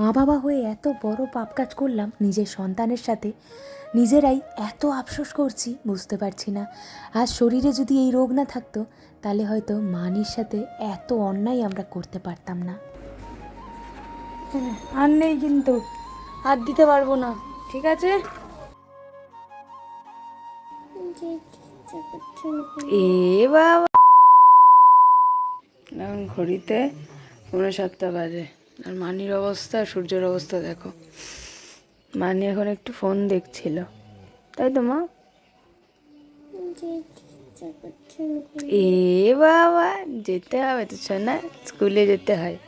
মা বাবা হয়ে এত বড় পাপ কাজ করলাম নিজের সন্তানের সাথে। নিজেরাই এত আফসোস করছি বুঝতে পারছি না। আর শরীরে যদি এই রোগ না থাকতো তাহলে হয়তো মানির সাথে এত অন্যায় আমরা করতে পারতাম না। আর নেই কিন্তু। আর দিতে পারব না ঠিক আছে? এ বাবা। এখন ঘড়িতে পনেরো সাতটা বাজে। আর মানির অবস্থা সূর্যের অবস্থা দেখো। মানি এখন একটু ফোন দেখছিল। তাই তো, মা? এ বাবা, যেতে হবে তো না স্কুলে যেতে হয়।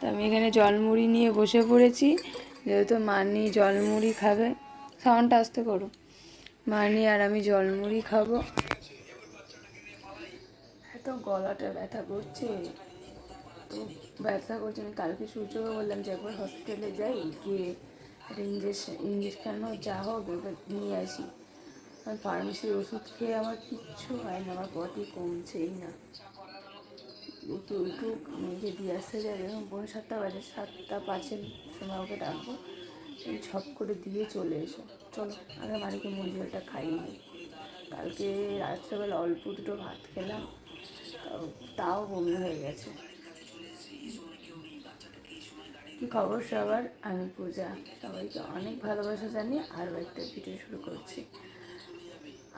তো আমি এখানে জলমুড়ি নিয়ে বসে পড়েছি। যেহেতু মানি জলমুড়ি খাবে সাউন্ডটা আসতে করো। মানি আর আমি জলমুড়ি খাব। এত গলাটা ব্যথা করছে। ব্যথা করছে। কালকে সূর্যকে বললাম যে একবার হসপিটালে যাই, গিয়ে একটা ইঞ্জেকশন ইঞ্জেকশন যা হোক এবার নিয়ে আসি। আর ফার্মেসির ওষুধ খেয়ে আমার কিচ্ছু হয় না, আমার বডি কমছেই না। একটু একটু মেয়েকে দিয়ে আসতে যাবে এবং পৌনে সাতটা বাজে, সাতটা পাঁচের সময় ওকে ডাকবো। এই ছপ করে দিয়ে চলে এসো। চলো, আগে মানিকে মন্দিরটা খাইয়ে নিই। কালকে রাত্রেবেলা অল্প দুটো ভাত খেলাম তাও বমি হয়ে গেছে। খবর সবার? আমি পূজা। সবাইকে অনেক ভালোবাসা জানিয়ে আরও একটা ভিডিও শুরু করছি।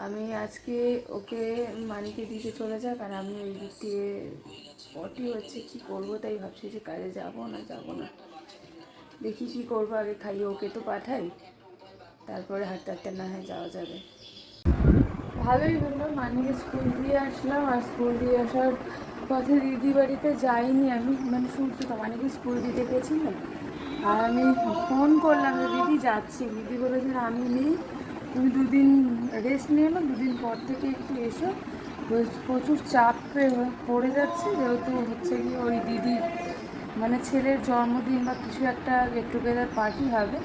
আমি আজকে ওকে মানিকে দিতে চলে যাক আর আমি ওই দিক দিয়ে পটি হচ্ছে, কি করব তাই ভাবছি যে কাজে যাব না যাব না। দেখি কি করব, আগে খাইয়ে ওকে তো পাঠাই, তারপরে হাঁটতে হাঁটতে না হয় যাওয়া যাবে। ভালোই হলো, মানিকে স্কুল দিয়ে আসলাম আর স্কুল দিয়ে আসার পথে দিদি বাড়িতে যাইনি আমি মানে শুনছি তো মানিকে স্কুল দিতে গেছিলাম আর আমি ফোন করলাম যে, দিদি, যাচ্ছি। দিদি বলেছেন আমি নেই। তুমি দুদিন রেস্ট নিয়ে নাও, দুদিন পর থেকে একটু এসো। প্রচুর চাপ পড়ে যাচ্ছে। যেহেতু হচ্ছে কি ওই দিদির মানে ছেলের জন্মদিন বা কিছু একটা গেট টুগেদার পার্টি হবে।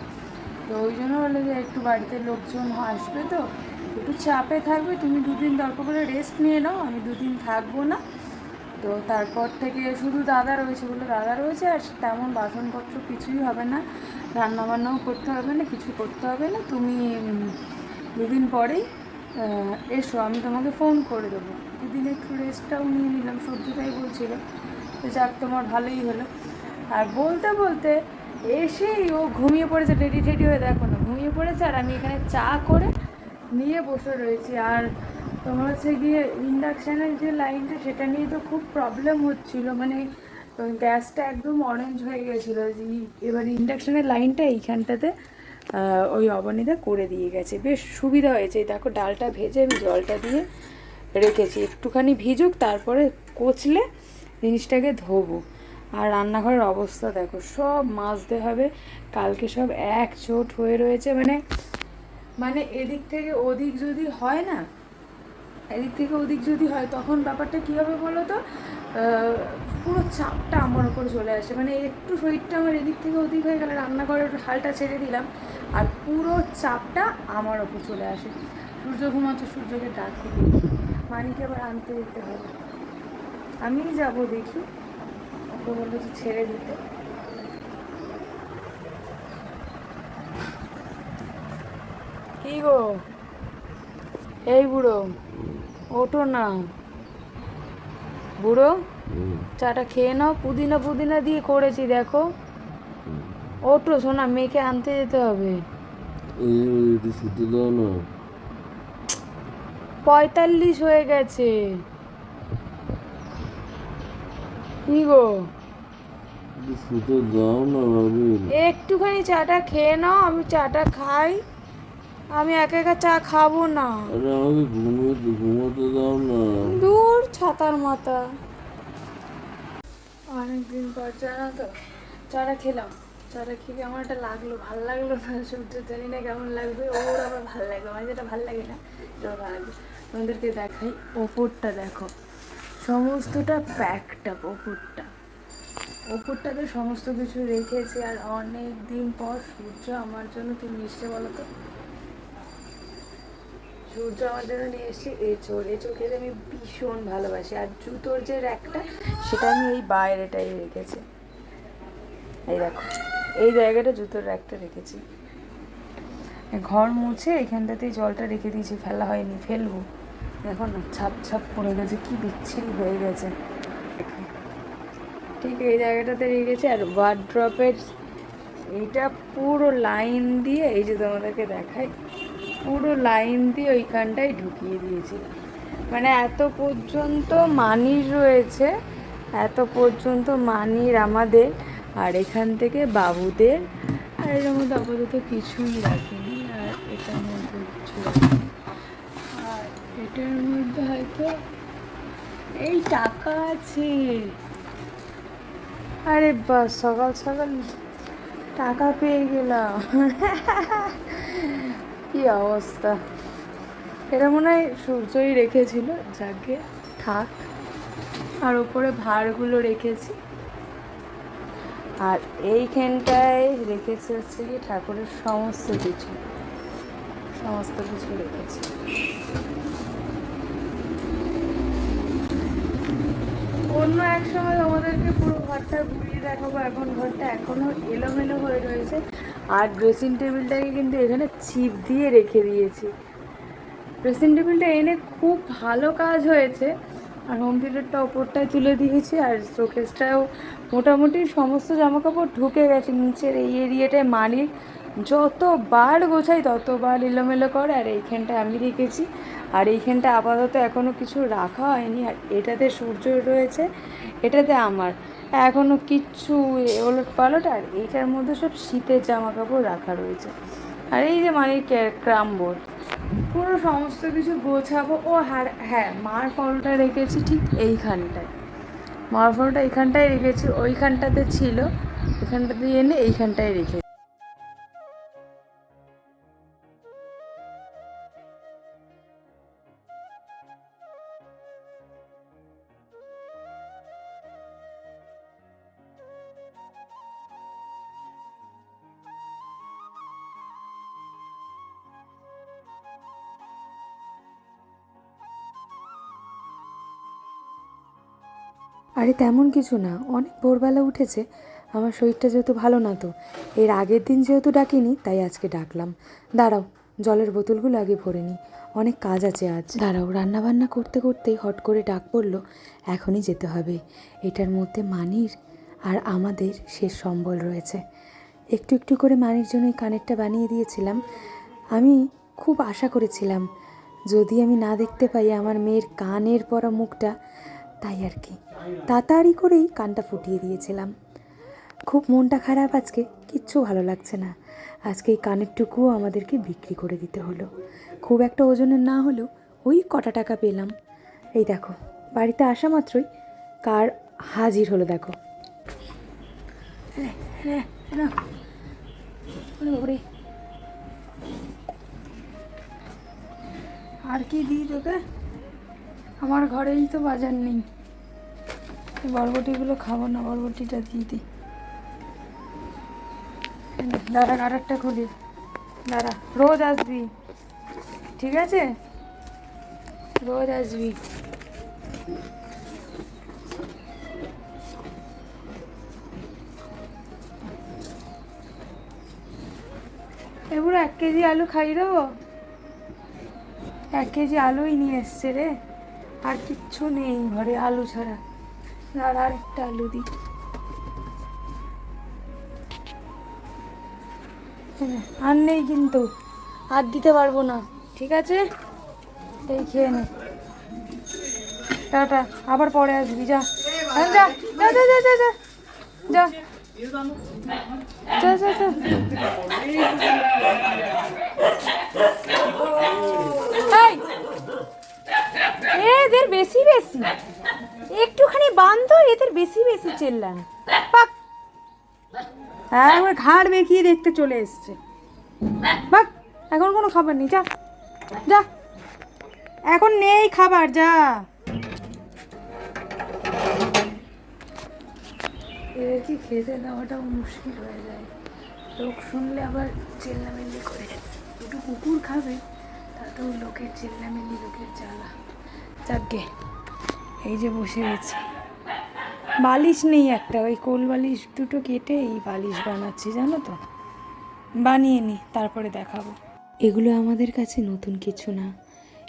তো ওই জন্য বলে যে, একটু বাড়িতে লোকজন আসবে তো। একটু চাপে থাকবে। তুমি দুদিন দরকার করে রেস্ট নিয়ে নাও। আমি দুদিন থাকব না। তো তারপর থেকে শুধু দাদা রয়েছে বলে দাদা রয়েছে, আর তেমন বাসনপত্র কিছুই হবে না। রান্নাবান্নাও করতে হবে না, কিছু করতে হবে না। তুমি দুদিন পরেই এসো, আমি তোমাকে ফোন করে দেবো। দুদিন একটু রেস্টটাও নিয়ে নিলাম সূর্যটাই বলছিল। যাক, তোমার ভালোই হলো। আর বলতে বলতে এসেই ও ঘুমিয়ে পড়েছে রেডি টেডি হয়ে, দেখো না, ঘুমিয়ে পড়েছে, আর আমি এখানে চা করে নিয়ে বসে রয়েছি। আর তোমার হচ্ছে গিয়ে ইন্ডাকশানের যে লাইনটা সেটা নিয়ে তো খুব প্রবলেম হচ্ছিল। মানে গ্যাসটা একদম অরেঞ্জ হয়ে গেছিল। এবার ইন্ডাকশানের লাইনটা এইখানটাতে ওই অবনীদা করে দিয়ে গেছে। বেশ সুবিধা হয়েছে। দেখো, ডালটা ভেজে আমি জলটা দিয়ে রেখেছি। একটুখানি ভিজুক, তারপরে কচলে জিনিসটাকে ধোবো। আর রান্নাঘরের অবস্থা দেখো, সব মাজতে হবে। কালকে সব এক চোট হয়ে রয়েছে। মানে মানে এদিক থেকে ওদিক যদি হয় না এদিক থেকে ওদিক যদি হয়, তখন ব্যাপারটা কী হবে বলো তো? পুরো চাপটা আমার ওপর চলে আসে। মানে একটু শরীরটা আমার এদিক থেকে ওদিক হয়ে গেলে, রান্নাঘরের হালটা ছেড়ে দিলাম, আর পুরো চাপটা আমার ওপর চলে আসে। সূর্য ঘুমাচ্ছে, সূর্যকে ডাকতে দেখি মানিকে আবার আনতে যেতে হবে। আমি যাব দেখি। ওকে বলল যে ছেড়ে দিতে। কি গো? এই বুড়ো। ওঠো না। বুড়ো চাটা খেয়ে নাও। পুদিনা পুদিনা দিয়ে করেছি দেখো। ওঠো শোনা মেয়েকে আনতে যেতে হবে। পঁয়তাল্লিশ হয়ে গেছে। একটুখানি চাটা খেয়ে নাও আমি চাটা খাই। আমি একা একা চা খাব না। আরে আমাকে ঘুমোতে ঘুমোতে দাও না। দূর ছাতার মাথা। অনেকদিন পর জানো তো চাটা খেলাম। চাটা খেয়ে আমার একটা লাগল ভালো লাগল সূর্য জানি না কেমন লাগবে। ওর আবার ভালো লাগবে আমার যেটা ভালো লাগে না সেটা ভালো লাগবে। তোমাদেরকে দেখাই ওপরটা দেখো। সমস্তটা প্যাকটা ওপরটা। ওপরটাতে সমস্ত কিছু রেখেছি আর অনেক দিন পর সূর্য আমার জন্য তুমি এসছে বলো তো? সূর্য আমার জন্য নিয়ে এসেছি, এঁচড়। এঁচড় খেতে আমি ভীষণ ভালোবাসি। আর জুতোর যে র্যাকটা, সেটা আমি এই বাইরেটাই রেখেছি। এই দেখো, এই জায়গাটা জুতোর র্যাকটা রেখেছি। ঘর মুছে এখানটাতেই জলটা রেখে দিয়েছি, ফেলা হয়নি, ফেলব। দেখো না, ছাপ ছাপ পড়ে গেছে, কি বিচ্ছিরি হয়ে গেছে। ঠিক এই জায়গাটাতে রেখেছি, আর ওয়ার্ড্রপের এইটা পুরো লাইন দিয়ে, এই যে তোমাদেরকে দেখাই পুরো লাইন দিয়ে ওইখানটায় ঢুকিয়ে দিয়েছি। মানে এত পর্যন্ত মানির রয়েছে, এত পর্যন্ত মানির আমাদের, আর এখান থেকে বাবুদের। আর এর মধ্যে আপাতত কিছুই রাখিনি, আর এটার মধ্যে কিছু আর এটার মধ্যে হয়তো এই টাকা আছে। আরে বাস, সকাল সকাল টাকা পেয়ে গেলাম। কি অবস্থা? এটা মনে হয় সূর্যই রেখেছিল, যাকে থাক। আর উপরে ভাড়গুলো রেখেছি। আর এইখানটায় রেখেছি হচ্ছে কি ঠাকুরের সমস্ত কিছু। সমস্ত কিছু রেখেছি। অন্য এক সময় আমাদেরকে পুরো ঘরটা ঘুরিয়ে দেখাবো। এখন ঘরটা এখনও এলোমেলো হয়ে রয়েছে। আর ড্রেসিং টেবিলটাকে কিন্তু এখানে ছিপ দিয়ে রেখে দিয়েছি। ড্রেসিং টেবিলটা এনে খুব ভালো কাজ হয়েছে। আর হোম থিয়েটারটা ওপরটায় তুলে দিয়েছি আর শোকেসটাও মোটামুটি সমস্ত জামাকাপড় ঢুকে গেছে। নিচের এই এরিয়াটায় মালিক যতবার গোছাই ততবার এলোমেলো করে, আর এইখানটায় আমি রেখেছি। আর এইখানটা আপাতত এখনও কিছু রাখা হয়নি, আর এটাতে সূর্য রয়েছে, এটাতে আমার। এখনও কিচ্ছু ওলট পালট, আর এইটার মধ্যে সব শীতের জামা কাপড় রাখা রয়েছে। আর এই যে মানে ক্রাম বোর্ড, পুরো সমস্ত কিছু গোছাবো। ও হ্যাঁ হ্যাঁ মার ফলটা রেখেছি ঠিক এইখানটায়। মার ফলটা এইখানটায় রেখেছি, ওইখানটাতে ছিল এখানটাতে এনে এইখানটায় রেখে আরে তেমন কিছু না, অনেক ভোরবেলা উঠেছে, আমার শরীরটা যেহেতু ভালো না তো। এর আগের দিন যেহেতু ডাকিনি, তাই আজকে ডাকলাম। দাঁড়াও, জলের বোতলগুলো আগে ভরে নিই, অনেক কাজ আছে আজ। দাঁড়াও, রান্নাবান্না করতে করতেই হট করে ডাক পড়ল, এখনই যেতে হবে। এটার মধ্যে মানির আর আমাদের শেষ সম্বল রয়েছে। একটু একটু করে মানির জন্য এই কানেরটা বানিয়ে দিয়েছিলাম। আমি খুব আশা করেছিলাম, যদি আমি না দেখতে পাই আমার মেয়ের কানের পরা মুখটা, তাই আর কি। তাড়াতাড়ি করেই কানটা ফুটিয়ে দিয়েছিলাম খুব মনটা খারাপ আজকে কিচ্ছু ভালো লাগছে না আজকে এই কানেরটুকুও আমাদেরকে বিক্রি করে দিতে হলো খুব একটা ওজনের না হলেও ওই কটা টাকা পেলাম এই দেখো বাড়িতে আসা মাত্রই কার হাজির হলো দেখো আর কি দিই তোকে আমার ঘরেই তো বাজার নেই বরবটিগুলো খাব না, বরবটিটা দিয়ে দিই। দাঁড়া আরেকটা খুলি। দাঁড়া, রোজ আসবি, ঠিক আছে? রোজ আসবি। এবার এক কেজি আলু খাই দেবো এক কেজি আলুই নিয়ে এসছে রে। আর কিচ্ছু নেই ঘরে, আলু ছাড়া। আর আরেকটা আলু দিই। হ্যাঁ, আর নেই কিন্তু। আর দিতে পারব না ঠিক আছে? এই খেয়ে নে। টাটা আবার পরে আসবি যা। হ্যাঁ, যা যা যা যা যা যা। যা। যা যা এদের বেশি বেশি। বেশি বেশি চেল্লান। পাক। হ্যাঁ আমার ঘাড় বেঁকিয়ে দেখতে চলে এসছে। বাক, এখন কোনো খাবার নেই, যা। যা। এখন নেই খাবার, যা। এদের কি খেতে দেওয়াটাও মুশকিল হয়ে যায়। লোক শুনলে আবার চেল্লামেল্লি করে। দুটো কুকুর খাবে, তাতেও লোকের চেল্লামেল্লি, লোকের জ্বালা। যাকে এই যে বসে গেছে বালিশ নেই একটা, ওই কোল বালিশ দুটো কেটে এই বালিশ বানাচ্ছি, জানো তো? বানিয়ে নি, তারপরে দেখাবো। এগুলো আমাদের কাছে নতুন কিছু না।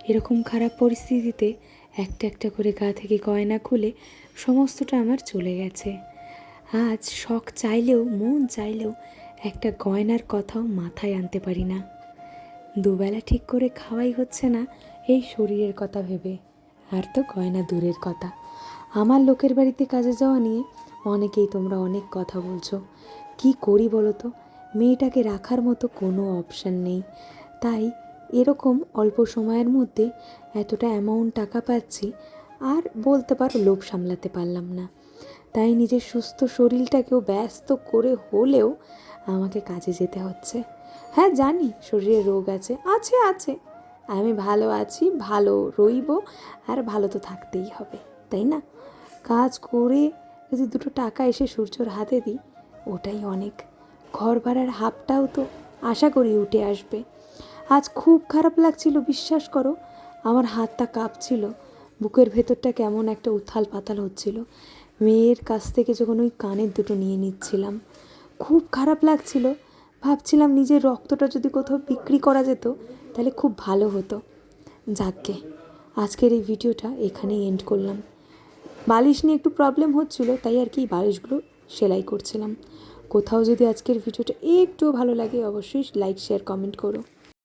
এরকম খারাপ পরিস্থিতিতে একটা একটা করে গা থেকে গয়না খুলে সমস্তটা আমার চলে গেছে। আজ শখ চাইলেও, মন চাইলেও একটা গয়নার কথাও মাথায় আনতে পারি না। দুবেলা ঠিক করে খাওয়াই হচ্ছে না, এই শরীরের কথা ভেবে। আর তো গয়না দূরের কথা। আমার লোকের বাড়িতে কাজে যাওয়া নিয়ে অনেকেই তোমরা অনেক কথা বলছো। কি করি বলো তো মেয়েটাকে রাখার মতো কোনো অপশান নেই। তাই এরকম অল্প সময়ের মধ্যে এতটা অ্যামাউন্ট টাকা পাচ্ছি আর বলতে পারো লোভ সামলাতে পারলাম না। তাই নিজের সুস্থ শরীরটাকেও ব্যস্ত করে হলেও আমাকে কাজে যেতে হচ্ছে। হ্যাঁ জানি শরীরে রোগ আছে। আছে আছে। আমি ভালো আছি, ভালো রইব আর ভালো তো থাকতেই হবে। তাই না? কাজ করে যদি দুটো টাকা এসে সূর্যর হাতে দিই, ওটাই অনেক। ঘর ভাড়ার হাফটাও তো আশা করি উঠে আসবে। আজ খুব খারাপ লাগছিল, বিশ্বাস করো। আমার হাতটা কাঁপছিল। বুকের ভেতরটা কেমন একটা উথাল পাতাল হচ্ছিল। মেয়ের কাছ থেকে যখন ওই কানের দুটো নিয়ে নিচ্ছিলাম, খুব খারাপ লাগছিল। ভাবছিলাম নিজের রক্তটা যদি কোথাও বিক্রি করা যেত, তাহলে খুব ভালো হতো। যাকগে আজকের এই ভিডিওটা এখানেই এন্ড করলাম। বালিশ নিয়ে একটু প্রবলেম হচ্ছিল, তাই আর কি বালিশগুলো সেলাই করছিলাম। কোথাও যদি আজকের ভিডিওটা একটু ভালো লাগে, অবশ্যই লাইক শেয়ার কমেন্ট করো।